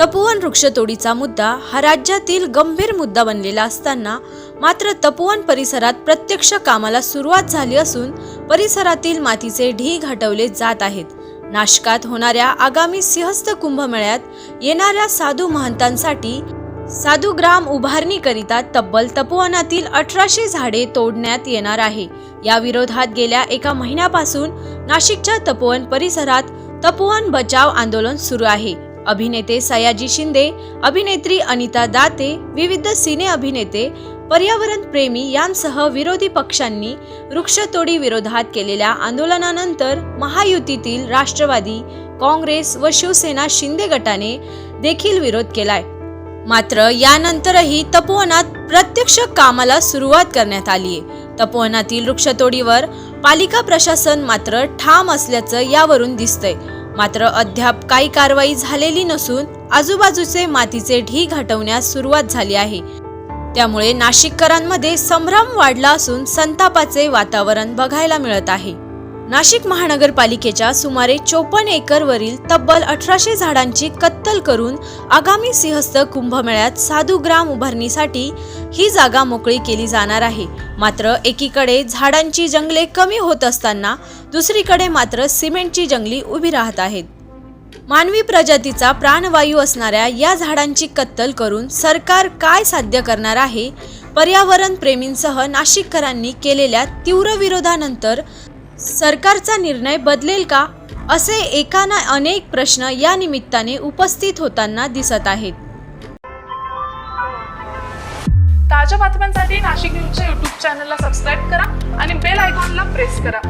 तपोवन वृक्षतोडीचा मुद्दा हा राज्यातील गंभीर मुद्दा बनलेला असताना मात्र तपोवन परिसरात प्रत्यक्ष कामाला सुरुवात झाली असून परिसरातील मातीचे ढीग हटवले जात आहेत. नाशकात होणाऱ्या आगामी सिंहस्थ कुंभमेळ्यात येणाऱ्या साधू महंतांसाठी साधू ग्राम उभारणीकरिता तब्बल तपोवनातील अठराशे झाडे तोडण्यात येणार आहे. या विरोधात गेल्या एका महिन्यापासून नाशिकच्या तपोवन परिसरात तपोवन बचाव आंदोलन सुरू आहे. अभिनेते सयाजी शिंदे अभिनेत्री अनिता दाते विविध सिने अभिनेते पर्यावरण प्रेमी यांसह विरोधी पक्षांनी वृक्षतोडी विरोधात केलेल्या आंदोलनानंतर महायुतीतील राष्ट्रवादी काँग्रेस व शिवसेना शिंदे गटाने देखील विरोध केलाय. मात्र यानंतरही तपोवनात प्रत्यक्ष कामाला सुरुवात करण्यात आली आहे. तपोवनातील वृक्षतोडीवर पालिका प्रशासन मात्र ठाम असल्याचं यावरून दिसतंय. मात्र अद्याप काही कारवाई झालेली नसून आजूबाजूचे मातीचे ढीग हटवण्यास सुरुवात झाली आहे. त्यामुळे नाशिककरांमध्ये संभ्रम वाढला असून संतापाचे वातावरण बघायला मिळत आहे. नाशिक महानगरपालिकेच्या सुमारे चोपन्न एकरवरील तब्बल अठराशे झाडांची कत्तल करून आगामी सिंहस्थ कुंभमेळ्यात साधू ग्राम उभारणीसाठी ही जागा मोकळी केली जाणार आहे. मात्र एकीकडे झाडांची जंगले कमी होत असताना दुसरीकडे मात्र सिमेंटची जंगली उभी राहत आहेत. मानवी प्रजातीचा प्राणवायू असणाऱ्या या झाडांची कत्तल करून सरकार काय साध्य करणार आहे? पर्यावरण प्रेमींसह नाशिककरांनी केलेल्या तीव्र विरोधानंतर सरकारचा निर्णय बदलेल का? असे एकाना अनेक प्रश्न या निमित्ताने उपस्थित होताना दिसत आहेत. ताज्या बातम्यांसाठी नाशिक न्यूजच्या युट्यूब चॅनलला सबस्क्राईब करा आणि बेल आयकॉनला प्रेस करा.